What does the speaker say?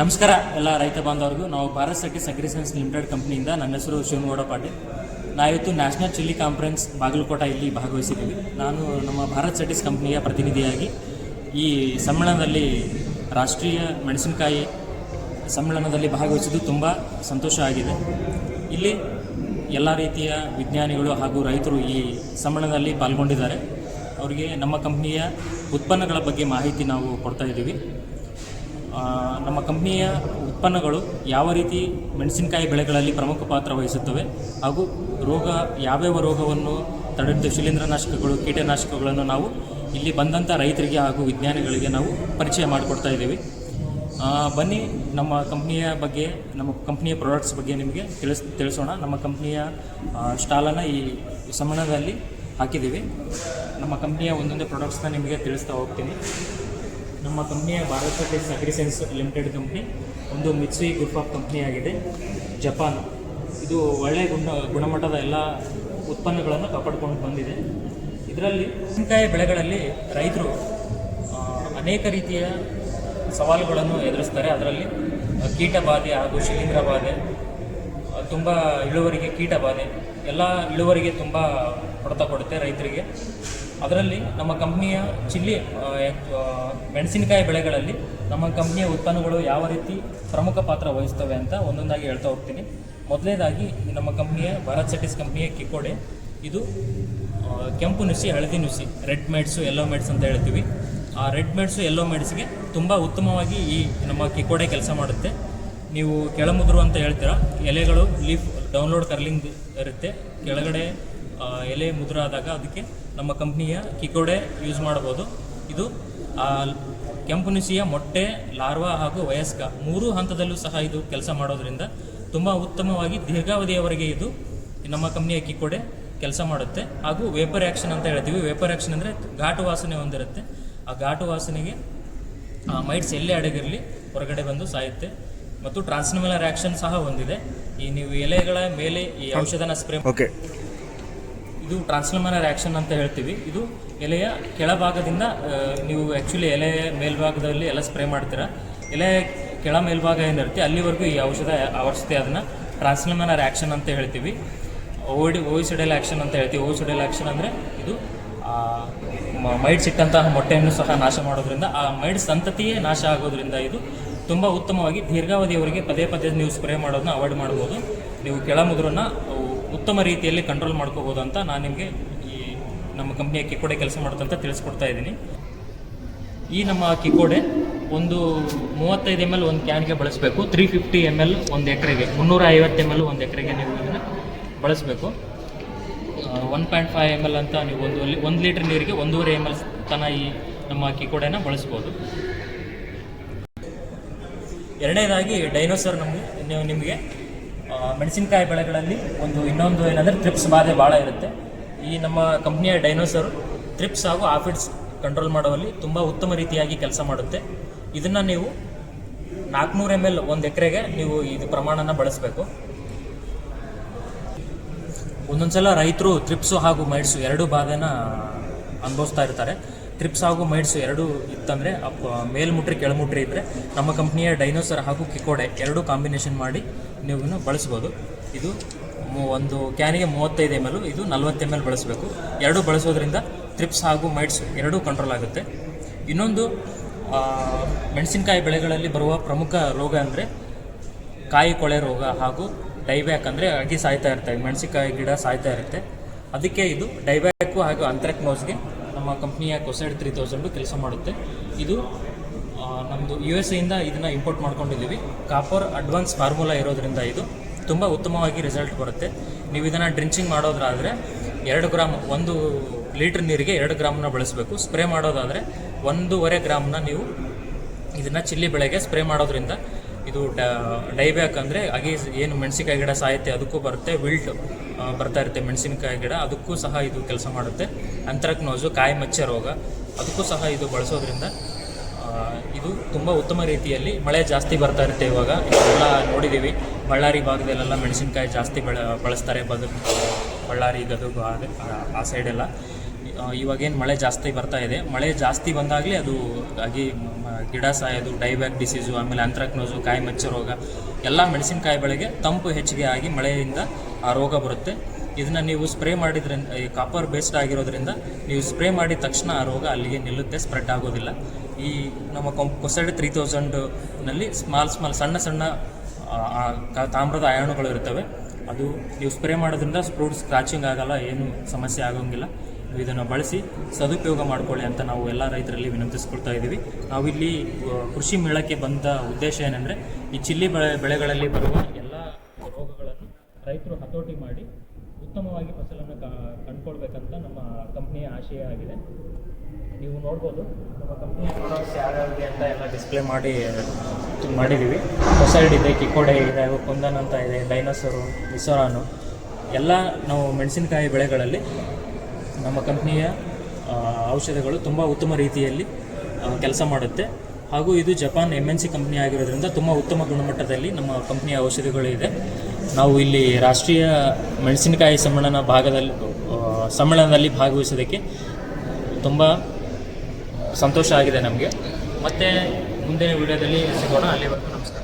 ನಮಸ್ಕಾರ ಎಲ್ಲ ರೈತ ಬಾಂಧವರಿಗೂ. ನಾವು ಭಾರತ್ ಸೆಟಿಸ್ ಅಗ್ರಿಸೆನ್ಸ್ ಲಿಮಿಟೆಡ್ ಕಂಪ್ನಿಯಿಂದ ನನ್ನ ಹೆಸರು ಶಿವನಗೌಡ ಪಾಟೀಲ್. ನಾವಿವತ್ತು ನ್ಯಾಷನಲ್ ಚಿಲ್ಲಿ ಕಾನ್ಫರೆನ್ಸ್ ಬಾಗಲಕೋಟ ಇಲ್ಲಿ ಭಾಗವಹಿಸಿದ್ದೀವಿ. ನಾನು ನಮ್ಮ ಭಾರತ್ ಸರ್ಟಿಸ್ ಕಂಪ್ನಿಯ ಪ್ರತಿನಿಧಿಯಾಗಿ ಈ ಸಮ್ಮೇಳನದಲ್ಲಿ ರಾಷ್ಟ್ರೀಯ ಮೆಣಸಿನಕಾಯಿ ಸಮ್ಮೇಳನದಲ್ಲಿ ಭಾಗವಹಿಸಿದ್ದು ತುಂಬ ಸಂತೋಷ ಆಗಿದೆ. ಇಲ್ಲಿ ಎಲ್ಲ ರೀತಿಯ ವಿಜ್ಞಾನಿಗಳು ಹಾಗೂ ರೈತರು ಈ ಸಮ್ಮೇಳನದಲ್ಲಿ ಪಾಲ್ಗೊಂಡಿದ್ದಾರೆ. ಅವರಿಗೆ ನಮ್ಮ ಕಂಪ್ನಿಯ ಉತ್ಪನ್ನಗಳ ಬಗ್ಗೆ ಮಾಹಿತಿ ನಾವು ಕೊಡ್ತಾ ಇದ್ದೀವಿ. ನಮ್ಮ ಕಂಪ್ನಿಯ ಉತ್ಪನ್ನಗಳು ಯಾವ ರೀತಿ ಮೆಣಸಿನಕಾಯಿ ಬೆಳೆಗಳಲ್ಲಿ ಪ್ರಮುಖ ಪಾತ್ರ ವಹಿಸುತ್ತವೆ ಹಾಗೂ ರೋಗ ಯಾವ್ಯಾವ ರೋಗವನ್ನು ತಡೆದು ಶಿಲೀಂಧ್ರನಾಶಕಗಳು, ಕೀಟನಾಶಕಗಳನ್ನು ನಾವು ಇಲ್ಲಿ ಬಂದಂಥ ರೈತರಿಗೆ ಹಾಗೂ ವಿಜ್ಞಾನಿಗಳಿಗೆ ನಾವು ಪರಿಚಯ ಮಾಡಿಕೊಡ್ತಾ ಇದ್ದೀವಿ. ಬನ್ನಿ ನಮ್ಮ ಕಂಪ್ನಿಯ ಬಗ್ಗೆ, ನಮ್ಮ ಕಂಪ್ನಿಯ ಪ್ರಾಡಕ್ಟ್ಸ್ ಬಗ್ಗೆ ನಿಮಗೆ ತಿಳಿಸ್, ತಿಳಿಸೋಣ. ನಮ್ಮ ಕಂಪ್ನಿಯ ಸ್ಟಾಲನ್ನು ಈ ಸಮಣದಲ್ಲಿ ಹಾಕಿದ್ದೀವಿ. ನಮ್ಮ ಕಂಪ್ನಿಯ ಒಂದೊಂದೇ ಪ್ರಾಡಕ್ಟ್ಸ್ನ ನಿಮಗೆ ತಿಳಿಸ್ತಾ ಹೋಗ್ತೀನಿ. ನಮ್ಮ ಕಂಪ್ನಿಯ ಭಾರತ್ ಟೆಸ್ ಅಗ್ರಿಸೆನ್ಸ್ ಲಿಮಿಟೆಡ್ ಕಂಪ್ನಿ, ಒಂದು ಮಿತ್ಸುಯಿ ಗ್ರೂಪ್ ಆಫ್ ಕಂಪ್ನಿ ಆಗಿದೆ, ಜಪಾನ್. ಇದು ಒಳ್ಳೆಯ ಗುಣ, ಗುಣಮಟ್ಟದ ಎಲ್ಲ ಉತ್ಪನ್ನಗಳನ್ನು ಕಾಪಾಡಿಕೊಂಡು ಬಂದಿದೆ. ಇದರಲ್ಲಿ ಮೆಣಸಿನಕಾಯಿ ಬೆಳೆಗಳಲ್ಲಿ ರೈತರು ಅನೇಕ ರೀತಿಯ ಸವಾಲುಗಳನ್ನು ಎದುರಿಸ್ತಾರೆ. ಅದರಲ್ಲಿ ಕೀಟ ಬಾಧೆ ಹಾಗೂ ಶಿಲೀಂಧ್ರ ಬಾಧೆ ತುಂಬ ಇಳುವರಿಗೆ ಕೀಟ ಬಾಧೆ, ಎಲ್ಲ ಇಳುವರಿಗೆ ತುಂಬ ಹೊಡೆತ ಕೊಡುತ್ತೆ ರೈತರಿಗೆ. ಅದರಲ್ಲಿ ನಮ್ಮ ಕಂಪ್ನಿಯ ಚಿಲ್ಲಿ ಮೆಣಸಿನಕಾಯಿ ಬೆಳೆಗಳಲ್ಲಿ ನಮ್ಮ ಕಂಪ್ನಿಯ ಉತ್ಪನ್ನಗಳು ಯಾವ ರೀತಿ ಪ್ರಮುಖ ಪಾತ್ರ ವಹಿಸ್ತವೆ ಅಂತ ಒಂದೊಂದಾಗಿ ಹೇಳ್ತಾ ಹೋಗ್ತೀನಿ. ಮೊದಲನೇದಾಗಿ ನಮ್ಮ ಕಂಪ್ನಿಯ ಭಾರತ್ ಸೆಟಿಸ್ ಕಂಪ್ನಿಯ ಕಿಕೋಡೆ. ಇದು ಕೆಂಪು ನುಸಿ, ಹಳದಿ ನುಸಿ, ರೆಡ್ ಮೇಡ್ಸು ಯೆಲ್ಲೋ ಮೇಡ್ಸ್ ಅಂತ ಹೇಳ್ತೀವಿ. ಆ ರೆಡ್ ಮೇಡ್ಸು ಯೆಲ್ಲೋ ಮೇಡ್ಸ್ಗೆ ತುಂಬ ಉತ್ತಮವಾಗಿ ಈ ನಮ್ಮ ಕಿಕೋಡೆ ಕೆಲಸ ಮಾಡುತ್ತೆ. ನೀವು ಕೆಳಮುದ್ರು ಅಂತ ಹೇಳ್ತೀರಾ? ಎಲೆಗಳು ಲೀಫ್ ಡೌನ್ಲೋಡ್ ಕರ್ಲಿಂಗ್ ಇರುತ್ತೆ. ಕೆಳಗಡೆ ಎಲೆ ಮುದ್ರ ಆದಾಗ ಅದಕ್ಕೆ ನಮ್ಮ ಕಂಪ್ನಿಯ ಕಿಕೋಡೆ ಯೂಸ್ ಮಾಡ್ಬೋದು ಇದು ಆ, ಕೆಂಪು ನುಸಿಯ ಮೊಟ್ಟೆ ಲಾರ್ವಾ ಹಾಗೂ ವಯಸ್ಕ ಮೂರು ಹಂತದಲ್ಲೂ ಸಹ ಇದು ಕೆಲಸ ಮಾಡೋದ್ರಿಂದ ತುಂಬ ಉತ್ತಮವಾಗಿ ದೀರ್ಘಾವಧಿಯವರೆಗೆ ಇದು ನಮ್ಮ ಕಂಪ್ನಿಯ ಕಿಕೋಡೆ ಕೆಲಸ ಮಾಡುತ್ತೆ. ಹಾಗೂ ವೇಪರ್ ಆ್ಯಕ್ಷನ್ ಅಂತ ಹೇಳ್ತೀವಿ. ವೇಪರ್ ಆ್ಯಕ್ಷನ್ ಅಂದರೆ ಘಾಟು ವಾಸನೆ ಹೊಂದಿರುತ್ತೆ. ಆ ಘಾಟು ವಾಸನೆಗೆ ಆ ಮೈಟ್ಸ್ ಎಲ್ಲೇ ಅಡಗಿರಲಿ ಹೊರಗಡೆ ಬಂದು ಸಾಯುತ್ತೆ. ಮತ್ತು ಟ್ರಾನ್ಸ್ನಿಮಲರ್ ಆ್ಯಕ್ಷನ್ ಸಹ ಹೊಂದಿದೆ. ಈ ನೀವು ಎಲೆಗಳ ಮೇಲೆ ಈ ಔಷಧನ ಸ್ಪ್ರೇ ಓಕೆ ಇದು ಟ್ರಾನ್ಸ್ಲಮನರ್ ಆ್ಯಕ್ಷನ್ ಅಂತ ಹೇಳ್ತೀವಿ. ಇದು ಎಲೆಯ ಕೆಳಭಾಗದಿಂದ ನೀವು ಆ್ಯಕ್ಚುಲಿ ಎಲೆ ಮೇಲ್ಭಾಗದಲ್ಲಿ ಎಲ್ಲ ಸ್ಪ್ರೇ ಮಾಡ್ತೀರಾ. ಎಲೆ ಕೆಳ ಮೇಲ್ಭಾಗ ಏನಿರುತ್ತೆ ಅಲ್ಲಿವರೆಗೂ ಈ ಔಷಧ ಆವರಿಸುತ್ತೆ. ಅದನ್ನು ಟ್ರಾನ್ಸ್ಲಮನರ್ ಆ್ಯಕ್ಷನ್ ಅಂತ ಹೇಳ್ತೀವಿ. ಓಡಿ ಓಯಿಸಿಡಲ್ ಆ್ಯಕ್ಷನ್ ಅಂತ ಹೇಳ್ತೀವಿ. ಓಯಿಸಿಡಲ್ ಆ್ಯಕ್ಷನ್ ಅಂದರೆ ಇದು ಮೈಡ್ಸ್ ಇಟ್ಟಂತಹ ಮೊಟ್ಟೆಯನ್ನು ಸಹ ನಾಶ ಮಾಡೋದ್ರಿಂದ, ಆ ಮೈಡ್ ಸಂತತಿಯೇ ನಾಶ ಆಗೋದ್ರಿಂದ ಇದು ತುಂಬ ಉತ್ತಮವಾಗಿ ದೀರ್ಘಾವಧಿಯವರೆಗೆ ಪದೇ ಪದೇ ನೀವು ಸ್ಪ್ರೇ ಮಾಡೋದನ್ನ ಅವಾಯ್ಡ್ ಮಾಡ್ಬೋದು ನೀವು ಕೆಳ ಕೆಳಮುದ್ರನ್ನ ಉತ್ತಮ ರೀತಿಯಲ್ಲಿ ಕಂಟ್ರೋಲ್ ಮಾಡ್ಕೋಬೋದು ಅಂತ ನಾನು ನಿಮಗೆ ಈ ನಮ್ಮ ಕಂಪ್ನಿಯ ಕಿಕ್ಕೋಡೆ ಕೆಲಸ ಮಾಡುತ್ತಂತ ತಿಳಿಸ್ಕೊಡ್ತಾ ಇದ್ದೀನಿ. ಈ ನಮ್ಮ ಕಿಕೋಡೆ ಒಂದು ಮೂವತ್ತೈದು ಎಂ ಎಲ್ ಒಂದು ಕ್ಯಾನ್ಗೆ ಬಳಸಬೇಕು. ತ್ರೀ ಫಿಫ್ಟಿ ಎಂ ಎಲ್ ಒಂದು ಎಕರೆಗೆ ಮುನ್ನೂರ ಐವತ್ತು ಎಂ ಎಲ್ ಒಂದು ಎಕರೆಗೆ ನೀವು ಇದನ್ನು ಬಳಸಬೇಕು. One point five M L ಅಂತ ನೀವು ಒಂದು ಒಂದು ಲೀಟ್ರ್ ನೀರಿಗೆ ಒಂದೂವರೆ ಎಂ ಎಲ್ ತನ ಈ ನಮ್ಮ ಕಿಕೋಡೆನ ಬಳಸ್ಬೋದು. ಎರಡನೇದಾಗಿ ಡೈನೋಸರ್ ನಮಗೆ, ನೀವು ನಿಮಗೆ ಮೆಣಸಿನಕಾಯಿ ಬೆಳೆಗಳಲ್ಲಿ ಒಂದು ಇನ್ನೊಂದು ಏನಂದರೆ ಟ್ರಿಪ್ಸ್ ಬಾಧೆ ಭಾಳ ಇರುತ್ತೆ. ಈ ನಮ್ಮ ಕಂಪ್ನಿಯ ಡೈನೋಸರ್ ಟ್ರಿಪ್ಸ್ ಹಾಗೂ ಆಫಿಡ್ಸ್ ಕಂಟ್ರೋಲ್ ಮಾಡುವಲ್ಲಿ ತುಂಬ ಉತ್ತಮ ರೀತಿಯಾಗಿ ಕೆಲಸ ಮಾಡುತ್ತೆ. ಇದನ್ನು ನೀವು ನಾಲ್ಕುನೂರು ಎಂ ಎಲ್ ಒಂದು ಎಕರೆಗೆ ನೀವು ಇದು ಪ್ರಮಾಣನ ಬಳಸಬೇಕು. ಒಂದೊಂದ್ಸಲ ರೈತರು ಟ್ರಿಪ್ಸು ಹಾಗೂ ಮೈಡ್ಸು ಎರಡೂ ಬಾಧೆನ ಅನುಭವಿಸ್ತಾ ಇರ್ತಾರೆ. ಟ್ರಿಪ್ಸ್ ಹಾಗೂ ಮೈಡ್ಸ್ ಎರಡೂ ಇತ್ತಂದರೆ, ಅಪ್ ಮೇಲ್ಮುಟ್ರಿ, ಕೆಳಮುಟ್ರಿ ಇದ್ದರೆ ನಮ್ಮ ಕಂಪ್ನಿಯ ಡೈನೋಸರ್ ಹಾಗೂ ಕಿಕೋಡೆ ಎರಡೂ ಕಾಂಬಿನೇಷನ್ ಮಾಡಿ ನೀವು ಬಳಸ್ಬೋದು. ಇದು ಒಂದು ಕ್ಯಾನಿಗೆ ಮೂವತ್ತೈದು ಎಂ ಎಲ್ ಇದು ನಲ್ವತ್ತು ಎಂ ಎಲ್ ಬಳಸಬೇಕು. ಎರಡೂ ಬಳಸೋದ್ರಿಂದ ಟ್ರಿಪ್ಸ್ ಹಾಗೂ ಮೈಡ್ಸ್ ಎರಡೂ ಕಂಟ್ರೋಲ್ ಆಗುತ್ತೆ. ಇನ್ನೊಂದು ಮೆಣಸಿನಕಾಯಿ ಬೆಳೆಗಳಲ್ಲಿ ಬರುವ ಪ್ರಮುಖ ರೋಗ ಅಂದರೆ ಕಾಯಿ ಕೊಳೆ ರೋಗ ಹಾಗೂ ಡೈಬ್ಯಾಕ್ ಅಂದರೆ ಅಗಿ ಸಾಯ್ತಾ ಇರ್ತವೆ ಮೆಣಸಿನಕಾಯಿ ಗಿಡ ಸಾಯ್ತಾ ಇರುತ್ತೆ. ಅದಕ್ಕೆ ಇದು ಡೈಬ್ಯಾಕು ಹಾಗೂ ಅಂತ್ರೆಕ್ನೋಸ್ಗೆ ನಮ್ಮ ಕಂಪ್ನಿಯ ಕೊಸೈಡ್ ತ್ರೀ ತೌಸಂಡು ಕೆಲಸ ಮಾಡುತ್ತೆ. ಇದು ನಮ್ಮದು ಯು ಎಸ್ ಎಯಿಂದ ಇದನ್ನು ಇಂಪೋರ್ಟ್ ಮಾಡ್ಕೊಂಡಿದ್ದೀವಿ. ಕಾಪರ್ ಅಡ್ವಾನ್ಸ್ ಫಾರ್ಮುಲಾ ಇರೋದ್ರಿಂದ ಇದು ತುಂಬ ಉತ್ತಮವಾಗಿ ರಿಸಲ್ಟ್ ಬರುತ್ತೆ. ನೀವು ಇದನ್ನು ಡ್ರಿಂಚಿಂಗ್ ಮಾಡೋದ್ರಾದರೆ ಎರಡು ಗ್ರಾಮ್, ಒಂದು ಲೀಟ್ರ್ ನೀರಿಗೆ ಎರಡು ಗ್ರಾಮ್ನ ಬಳಸಬೇಕು. ಸ್ಪ್ರೇ ಮಾಡೋದಾದರೆ ಒಂದೂವರೆ ಗ್ರಾಮ್ನ ನೀವು ಇದನ್ನು ಚಿಲ್ಲಿ ಬೆಳೆಗೆ ಸ್ಪ್ರೇ ಮಾಡೋದ್ರಿಂದ ಇದು ಡೈಬ್ಯಾಕ್ ಅಂದರೆ ಅಗಿ ಏನು ಮೆಣಸಿನಕಾಯಿ ಗಿಡ ಸಾಯುತ್ತೆ, ಅದಕ್ಕೂ ಬರುತ್ತೆ. ವಿಲ್ಟ್ ಬರ್ತಾ ಇರುತ್ತೆ ಮೆಣಸಿನಕಾಯಿ ಗಿಡ, ಅದಕ್ಕೂ ಸಹ ಇದು ಕೆಲಸ ಮಾಡುತ್ತೆ. ಅಂತ್ರಕ್ನೋಸು, ಕಾಯಿ ಮಚ್ಚ ರೋಗ, ಅದಕ್ಕೂ ಸಹ ಇದು ಬಳಸೋದ್ರಿಂದ ಇದು ತುಂಬ ಉತ್ತಮ ರೀತಿಯಲ್ಲಿ ಮಳೆ ಜಾಸ್ತಿ ಬರ್ತಾ ಇರುತ್ತೆ ಇವಾಗ. ಎಲ್ಲ ನೋಡಿದ್ದೀವಿ. ಬಳ್ಳಾರಿ ಭಾಗದಲ್ಲೆಲ್ಲ ಮೆಣಸಿನಕಾಯಿ ಜಾಸ್ತಿ ಬೆಳ, ಬಳಸ್ತಾರೆ ಬದು ಬಳ್ಳಾರಿ, ಗದಗ ಆ- ಸೈಡೆಲ್ಲ. ಇವಾಗೇನು ಮಳೆ ಜಾಸ್ತಿ ಬರ್ತಾ ಇದೆ. ಮಳೆ ಜಾಸ್ತಿ ಬಂದಾಗಲೇ ಅದು ಆಗಿ ಗಿಡ ಸಾಯೋದು, ಡೈಬ್ಯಾಕ್ ಡಿಸೀಸು, ಆಮೇಲೆ ಅಂತ್ರಕ್ನೋಸು, ಕಾಯಿ ಮಚ್ಚ ರೋಗ, ಎಲ್ಲ ಮೆಣಸಿನಕಾಯಿ ಬೆಳೆಗೆ ತಂಪು ಹೆಚ್ಚಿಗೆ ಆಗಿ ಮಳೆಯಿಂದ ಆ ರೋಗ ಬರುತ್ತೆ. ಇದನ್ನು ನೀವು ಸ್ಪ್ರೇ ಮಾಡಿದ್ರಿಂದ ಈ ಕಾಪರ್ ಬೇಸ್ಡ್ ಆಗಿರೋದ್ರಿಂದ ನೀವು ಸ್ಪ್ರೇ ಮಾಡಿದ ತಕ್ಷಣ ಆ ರೋಗ ಅಲ್ಲಿಗೆ ನಿಲ್ಲುತ್ತೆ ಸ್ಪ್ರೆಡ್ ಆಗೋದಿಲ್ಲ. ಈ ನಮ್ಮ ಕೊಸೈಡ್ ತ್ರೀ ತೌಸಂಡ್ನಲ್ಲಿ ಸ್ಮಾಲ್ ಸ್ಮಾಲ್ ಸಣ್ಣ ಸಣ್ಣ ತಾಮ್ರದ ಅಯಾಣುಗಳು ಇರ್ತವೆ. ಅದು ನೀವು ಸ್ಪ್ರೇ ಮಾಡೋದ್ರಿಂದ ಫ್ರೂಟ್ ಸ್ಕ್ರಾಚಿಂಗ್ ಆಗಲ್ಲ, ಏನು ಸಮಸ್ಯೆ ಆಗೋಂಗಿಲ್ಲ. ನೀವು ಇದನ್ನು ಬಳಸಿ ಸದುಪಯೋಗ ಮಾಡಿಕೊಳ್ಳಿ ಅಂತ ನಾವು ಎಲ್ಲ ರೈತರಲ್ಲಿ ವಿನಂತಿಸ್ಕೊಳ್ತಾ ಇದ್ದೀವಿ ನಾವಿಲ್ಲಿ ಕೃಷಿ ಮೇಳಕ್ಕೆ ಬಂದ ಉದ್ದೇಶ ಏನಂದರೆ ಈ ಚಿಲ್ಲಿ ಬೆಳೆ, ಬೆಳೆಗಳಲ್ಲಿ ಬರುವ ಎಲ್ಲ ರೋಗಗಳನ್ನು ರೈತರು ಹತೋಟಿ ಉತ್ತಮವಾಗಿ ಫಸಲನ್ನು ಕಂಡ್ಕೊಳ್ಬೇಕಂತ ನಮ್ಮ ಕಂಪ್ನಿಯ ಆಶಯ ಆಗಿದೆ. ನೀವು ನೋಡ್ಬೋದು, ನಮ್ಮ ಕಂಪ್ನಿಯ ಪ್ರಾಡಕ್ಟ್ಸ್ ಯಾವ್ಯಾವ್ದು ಅಂತ ಎಲ್ಲ ಡಿಸ್ಪ್ಲೇ ಮಾಡಿ ಮಾಡಿದ್ದೀವಿ ಹೊಸೈಡ್ ಇದೆ ಕಿಕ್ಕೋಡೆ ಇದೆ, ಕುಂದನ್ ಅಂತ ಇದೆ ಡೈನೋಸರು ಮಿಸೋರಾನು ಎಲ್ಲ ನಾವು ಮೆಣಸಿನಕಾಯಿ ಬೆಳೆಗಳಲ್ಲಿ ನಮ್ಮ ಕಂಪ್ನಿಯ ಔಷಧಗಳು ತುಂಬ ಉತ್ತಮ ರೀತಿಯಲ್ಲಿ ಕೆಲಸ ಮಾಡುತ್ತೆ. ಹಾಗೂ ಇದು Japan M N C company ಆಗಿರೋದ್ರಿಂದ ತುಂಬ ಉತ್ತಮ ಗುಣಮಟ್ಟದಲ್ಲಿ ನಮ್ಮ ಕಂಪ್ನಿಯ ಔಷಧಿಗಳು ಇದೆ. ನಾವು ಇಲ್ಲಿ ರಾಷ್ಟ್ರೀಯ ಮೆಣಸಿನಕಾಯಿ ಸಮ್ಮೇಳನ ಭಾಗದಲ್ಲಿ ಸಮ್ಮೇಳನದಲ್ಲಿ ಭಾಗವಹಿಸೋದಕ್ಕೆ ತುಂಬ ಸಂತೋಷ ಆಗಿದೆ ನಮಗೆ. ಮತ್ತೆ ಮುಂದಿನ ವಿಡಿಯೋದಲ್ಲಿ ಸಿಗೋಣ. ಅಲ್ಲಿವರೆಗೂ ನಮಸ್ಕಾರ.